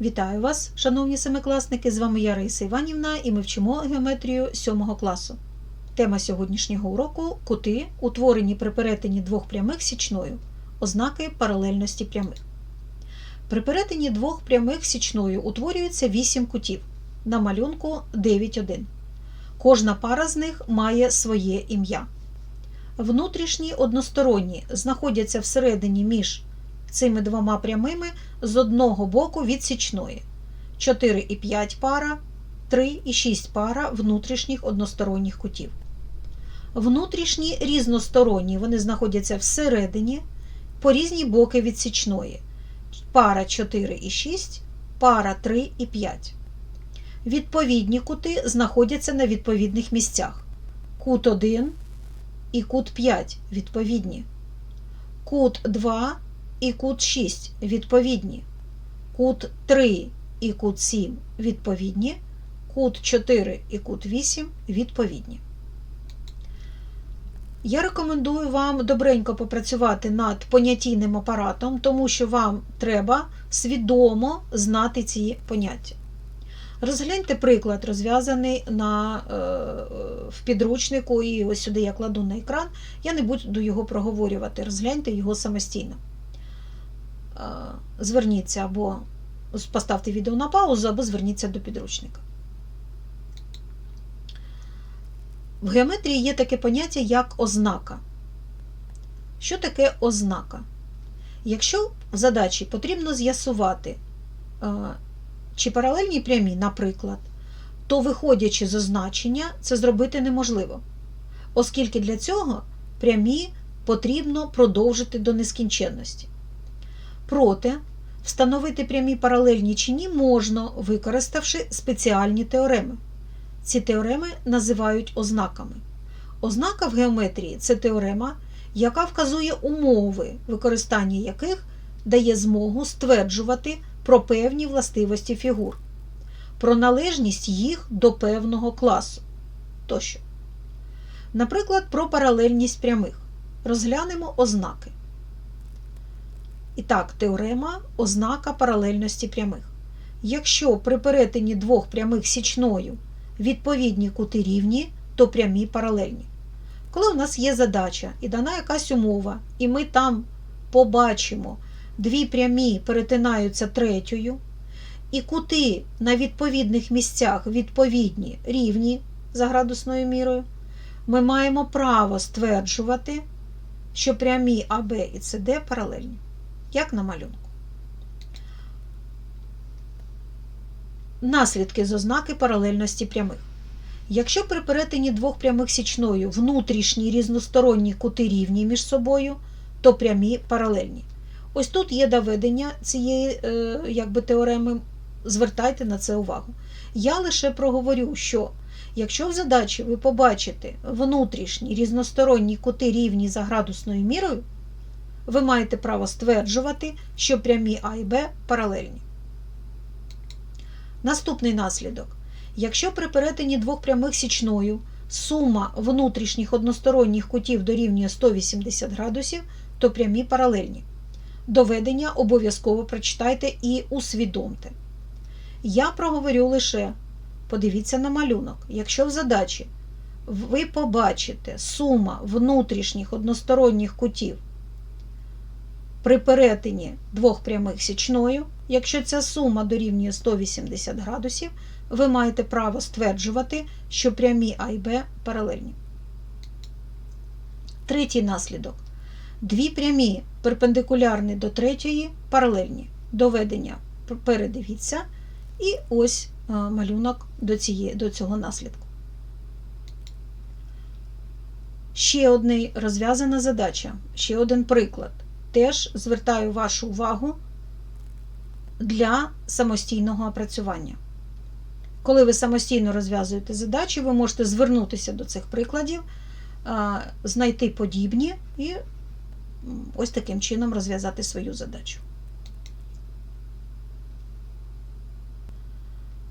Вітаю вас, шановні семикласники! З вами я Раїса Іванівна і ми вчимо геометрію 7 класу. Тема сьогоднішнього уроку кути, утворені при перетині двох прямих січною, ознаки паралельності прямих. При перетині двох прямих січною утворюється 8 кутів, на малюнку 9,1. Кожна пара з них має своє ім'я. Внутрішні односторонні знаходяться всередині між цими двома прямими з одного боку від січної. 4 і 5 пара, 3 і 6 пара внутрішніх односторонніх кутів. Внутрішні різносторонні вони знаходяться всередині по різні боки від січної. Пара 4 і 6, пара 3 і 5. Відповідні кути знаходяться на відповідних місцях. Кут 1 і кут 5 відповідні. Кут 2 і кут 6 відповідні. Кут 3 і кут 7 відповідні. Кут 4 і кут 8 відповідні. Я рекомендую вам добренько попрацювати над понятійним апаратом, тому що вам треба свідомо знати ці поняття. Розгляньте приклад, розв'язаний на, е, в підручнику, і ось сюди я кладу на екран. Я не буду його проговорювати, розгляньте його самостійно. Е, зверніться або поставте відео на паузу, або зверніться до підручника. В геометрії є таке поняття, як ознака. Що таке ознака? Якщо задачі потрібно з'ясувати, е, чи паралельні прямі, наприклад, то, виходячи з означення, це зробити неможливо, оскільки для цього прямі потрібно продовжити до нескінченності. Проте, встановити прямі паралельні чи ні можна, використавши спеціальні теореми. Ці теореми називають ознаками. Ознака в геометрії це теорема, яка вказує умови, використання яких дає змогу стверджувати про певні властивості фігур, про належність їх до певного класу тощо. Наприклад, про паралельність прямих. Розглянемо ознаки. І так, теорема ознака паралельності прямих. Якщо при перетині двох прямих січною відповідні кути рівні, то прямі паралельні. Коли у нас є задача і дана якась умова, і ми там побачимо, дві прямі перетинаються третьою, і кути на відповідних місцях відповідні рівні за градусною мірою, ми маємо право стверджувати, що прямі АБ і СД паралельні, як на малюнку. Наслідки з ознаки паралельності прямих. Якщо при перетині двох прямих січною внутрішні різносторонні кути рівні між собою, то прямі паралельні. Ось тут є доведення цієї е, якби, теореми, звертайте на це увагу. Я лише проговорю, що якщо в задачі ви побачите внутрішні різносторонні кути рівні за градусною мірою, ви маєте право стверджувати, що прямі А і Б паралельні. Наступний наслідок. Якщо при перетині двох прямих січною сума внутрішніх односторонніх кутів дорівнює 180 градусів, то прямі паралельні. Доведення обов'язково прочитайте і усвідомте. Я проговорю лише, подивіться на малюнок, якщо в задачі ви побачите сума внутрішніх односторонніх кутів при перетині двох прямих січною, якщо ця сума дорівнює 180 градусів, ви маєте право стверджувати, що прямі А і Б паралельні. Третій наслідок. Дві прямі перпендикулярні до третьої паралельні. Доведення передивіться. І ось малюнок до, цієї, до цього наслідку. Ще одна розв'язана задача, ще один приклад. Теж звертаю вашу увагу для самостійного опрацювання. Коли ви самостійно розв'язуєте задачі, ви можете звернутися до цих прикладів, знайти подібні і ось таким чином розв'язати свою задачу.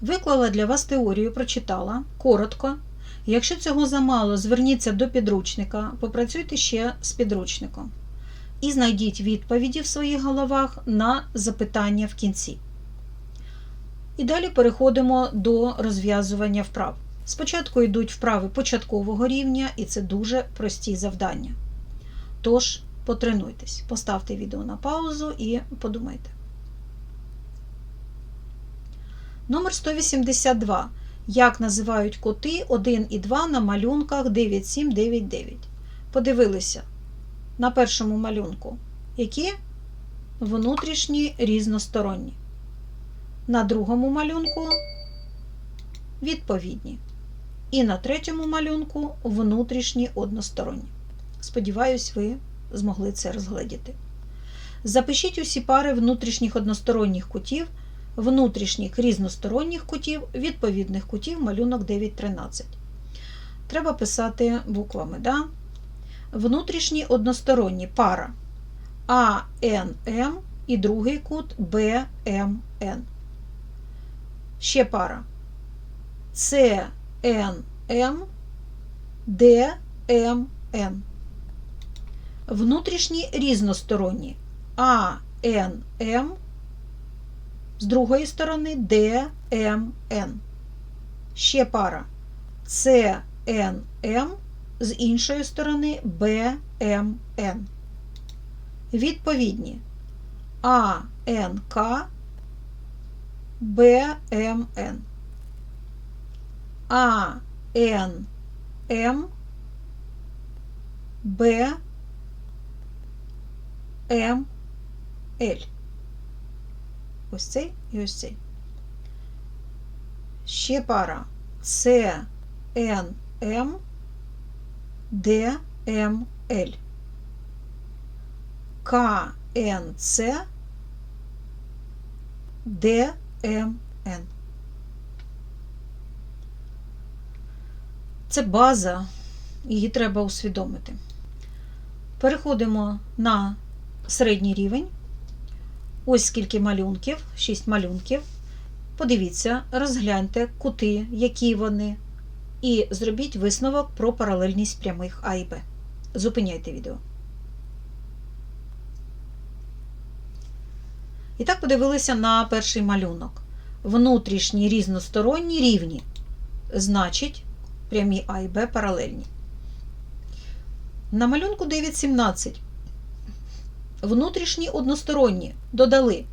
Виклала для вас теорію, прочитала коротко. Якщо цього замало, зверніться до підручника, попрацюйте ще з підручником. І знайдіть відповіді в своїх головах на запитання в кінці. І далі переходимо до розв'язування вправ. Спочатку йдуть вправи початкового рівня, і це дуже прості завдання. Тож, потренуйтесь, поставте відео на паузу і подумайте. Номер 182. Як називають коти 1 і 2 на малюнках 9799? Подивилися на першому малюнку, які внутрішні різносторонні. На другому малюнку відповідні. І на третьому малюнку внутрішні односторонні. Сподіваюсь, ви змогли це розгледіти. Запишіть усі пари внутрішніх односторонніх кутів, внутрішніх різносторонніх кутів, відповідних кутів малюнок 9.13. Треба писати буквами. Да? Внутрішні односторонні пара АНМ і другий кут БМН. Ще пара ЦНМ ДМН. Внутрішні різносторонні АНМ з другої сторони ДМН. Ще пара ЦНМ з іншої сторони БМН. Відповідні АНК БМН. АНМ Б М Л. Ось цей і ось цей. Ще пара С Н М Д М Л. К Н С Д М Н. Це база, її треба усвідомити. Переходимо на середній рівень. Ось скільки малюнків, 6 малюнків. Подивіться, розгляньте кути, які вони, і зробіть висновок про паралельність прямих А і Б. Зупиняйте відео. І так подивилися на перший малюнок. Внутрішні різносторонні рівні. Значить, прямі А і Б паралельні. На малюнку 9.17 внутрішні односторонні додали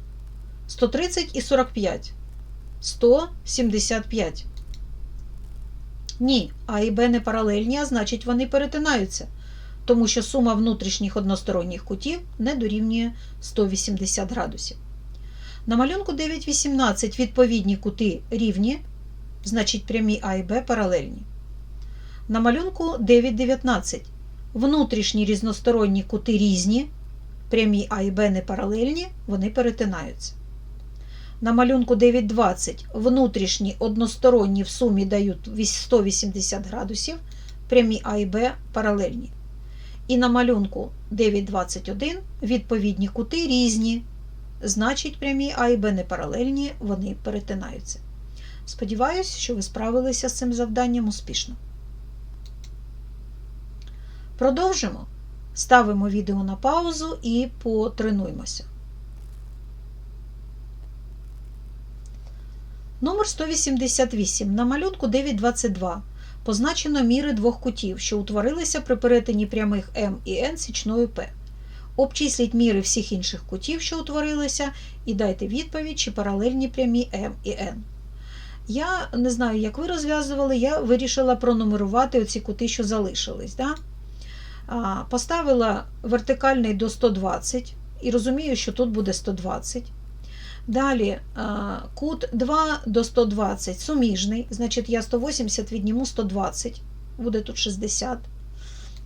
130 і 45, 175. Ні, А і Б не паралельні, а значить вони перетинаються, тому що сума внутрішніх односторонніх кутів не дорівнює 180 градусів. На малюнку 9.18 відповідні кути рівні, значить прямі А і Б паралельні. На малюнку 9.19 внутрішні різносторонні кути різні, прямі А і Б не паралельні, вони перетинаються. На малюнку 9.20 внутрішні односторонні в сумі дають 180 градусів, прямі А і Б паралельні. І на малюнку 9.21 відповідні кути різні, значить прямі А і Б не паралельні, вони перетинаються. Сподіваюсь, що ви справилися з цим завданням успішно. Продовжимо. Ставимо відео на паузу і потренуємося. Номер 188. На малюнку 922 позначено міри двох кутів, що утворилися при перетині прямих М і Н січною П. Обчисліть міри всіх інших кутів, що утворилися, і дайте відповідь, чи паралельні прямі М і Н. Я не знаю, як ви розв'язували, я вирішила пронумерувати оці кути, що залишились. Да? Поставила вертикальний до 120 і розумію, що тут буде 120. Далі кут 2 до 120 суміжний, значить, я 180 відніму 120, буде тут 60.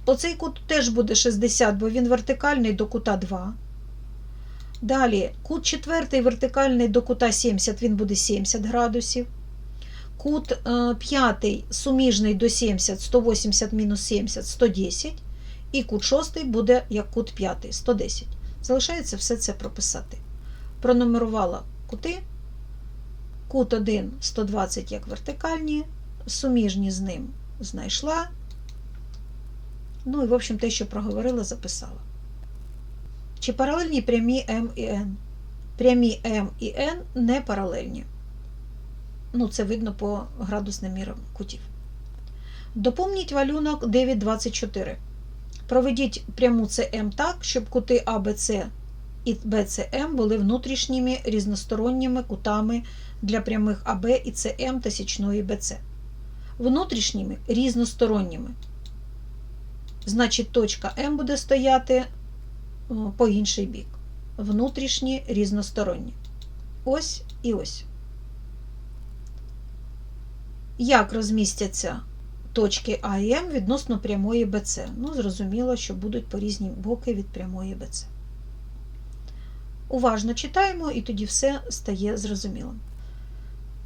Оцей кут теж буде 60, бо він вертикальний до кута 2. Далі кут четвертий вертикальний до кута 70, він буде 70 градусів. Кут п'ятий суміжний до 70, 180 мінус 70 110. І кут шостий буде як кут п'ятий 110. Залишається все це прописати. Пронумерувала кути. Кут 1 120 як вертикальні, суміжні з ним знайшла. Ну і, в общем, те, що проговорила, записала. Чи паралельні прямі М і Н? Прямі М і Н не паралельні. Ну, це видно по градусним мірам кутів. Доповніть малюнок 9.24. Проведіть пряму ЦМ так, щоб кути АБЦ і БЦМ були внутрішніми різносторонніми кутами для прямих АБ і ЦМ та січної БЦ. Внутрішніми різносторонніми. Значить, точка М буде стояти по інший бік. Внутрішні різносторонні. Ось і ось. Як розмістяться точки А і М відносно прямої БЦ? Ну, зрозуміло, що будуть по різні боки від прямої БЦ. Уважно читаємо, і тоді все стає зрозумілим.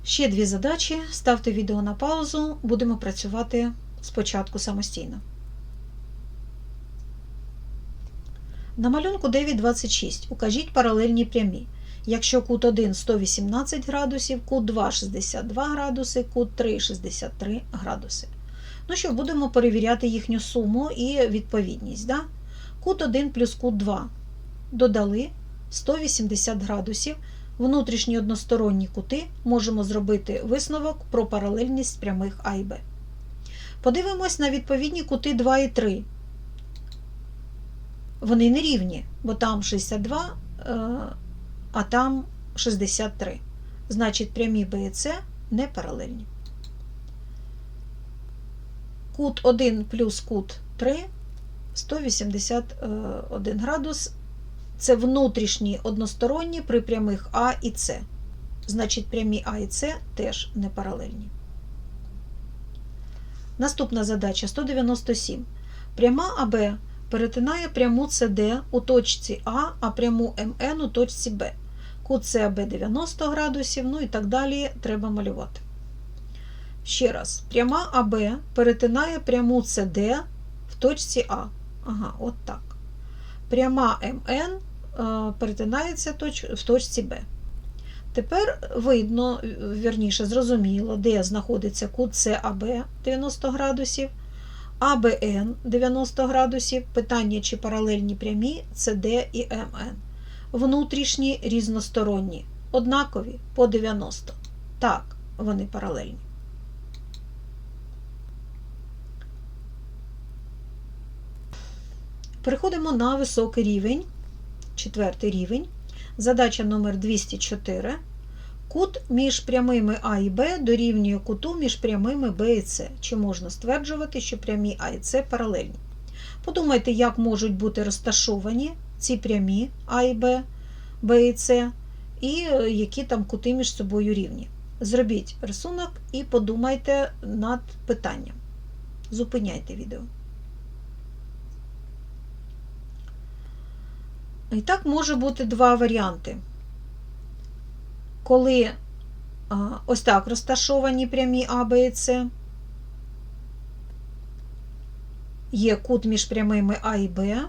Ще дві задачі. Ставте відео на паузу, будемо працювати спочатку самостійно. На малюнку 9.26 укажіть паралельні прямі. Якщо кут 1 118 градусів, кут 2 62 градуси, кут 3 63 градуси. Ну що, будемо перевіряти їхню суму і відповідність. Да? Кут 1 плюс кут 2 додали 180 градусів. Внутрішні односторонні кути можемо зробити висновок про паралельність прямих А і Б. Подивимось на відповідні кути 2 і 3. Вони не рівні, бо там 62, е, а там 63. Значить, прямі Б і С не паралельні. Кут 1 плюс кут 3 181 градус. Це внутрішні односторонні при прямих А і С. Значить, прямі А і С теж не паралельні. Наступна задача 197. Пряма АБ перетинає пряму СД у точці А, а пряму МН у точці Б. Кут САБ 90 градусів, ну і так далі треба малювати. Ще раз, пряма АБ перетинає пряму СД в точці А. Ага, от так. Пряма МН перетинається в точці Б. Тепер видно, вірніше, зрозуміло, де знаходиться кут САБ 90 градусів, АБН 90 градусів, питання, чи паралельні прямі СД і МН. Внутрішні різносторонні, однакові по 90. Так, вони паралельні. Переходимо на високий рівень, четвертий рівень. Задача номер 204. Кут між прямими А і Б дорівнює куту між прямими Б і С. Чи можна стверджувати, що прямі А і С паралельні? Подумайте, як можуть бути розташовані ці прямі А і Б, Б і С, і які там кути між собою рівні. Зробіть рисунок і подумайте над питанням. Зупиняйте відео. І так може бути два варіанти. Коли а, ось так розташовані прямі А, Б і С, є кут між прямими А і Б,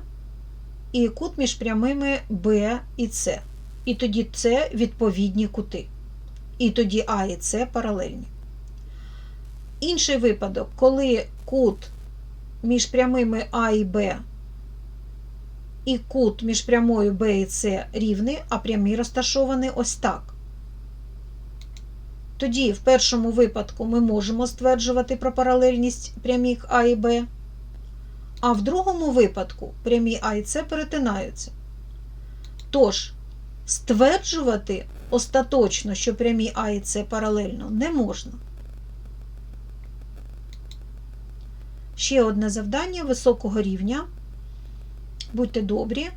і кут між прямими Б і С. І тоді це відповідні кути. І тоді А і С паралельні. Інший випадок, коли кут між прямими А і Б і кут між прямою Б і С рівний, а прямі розташовані ось так. Тоді, в першому випадку, ми можемо стверджувати про паралельність прямих А і Б, а в другому випадку прямі А і С перетинаються. Тож, стверджувати остаточно, що прямі А і С паралельно, не можна. Ще одне завдання високого рівня. Будьте добрі.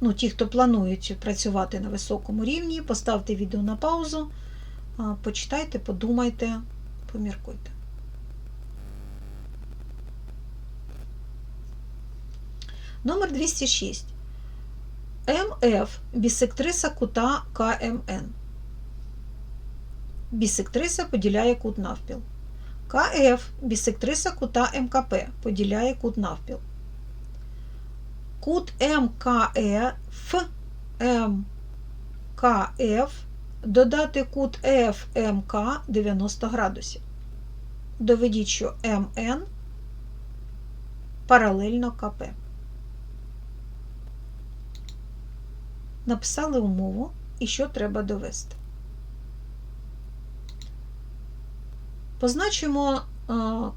Ну, ті, хто планують працювати на високому рівні, поставте відео на паузу, почитайте, подумайте, поміркуйте. Номер 206. МФ бісектриса кута КМН. Бісектриса поділяє кут навпіл. КФ бісектриса кута МКП поділяє кут навпіл. Кут МКФ МКФ додати кут ФМК 90 градусів. Доведіть, що МН паралельно КП. Написали умову і що треба довести. Позначимо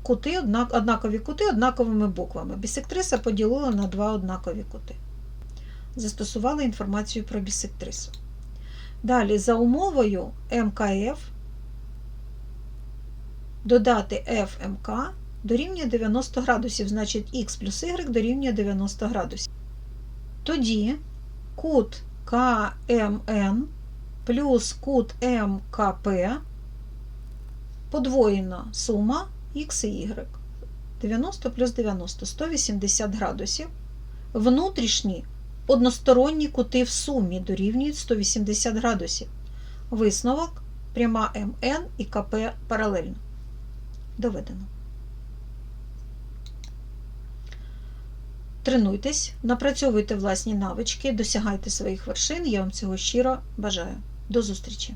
кути, однакові кути однаковими буквами. Бісектриса поділила на два однакові кути. Застосували інформацію про бісектрису. Далі, за умовою МКФ додати FMK дорівнює 90 градусів, значить х плюс y дорівнює 90 градусів. Тоді кут КМН плюс кут МКП подвоєна сума х і y. 90 плюс 90 180 градусів. Внутрішні односторонні кути в сумі дорівнюють 180 градусів. Висновок пряма МН і КП паралельно. Доведено. Тренуйтесь, напрацьовуйте власні навички, досягайте своїх вершин. Я вам цього щиро бажаю. До зустрічі!